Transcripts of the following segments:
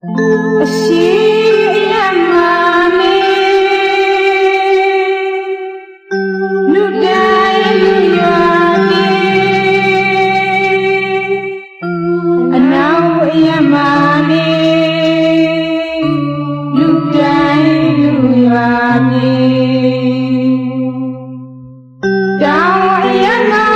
အရှိရမနေလူတိုင်းလူရနေအနောင်အရမနေလူတိုင်းလူရနေတောင်အရမ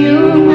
you.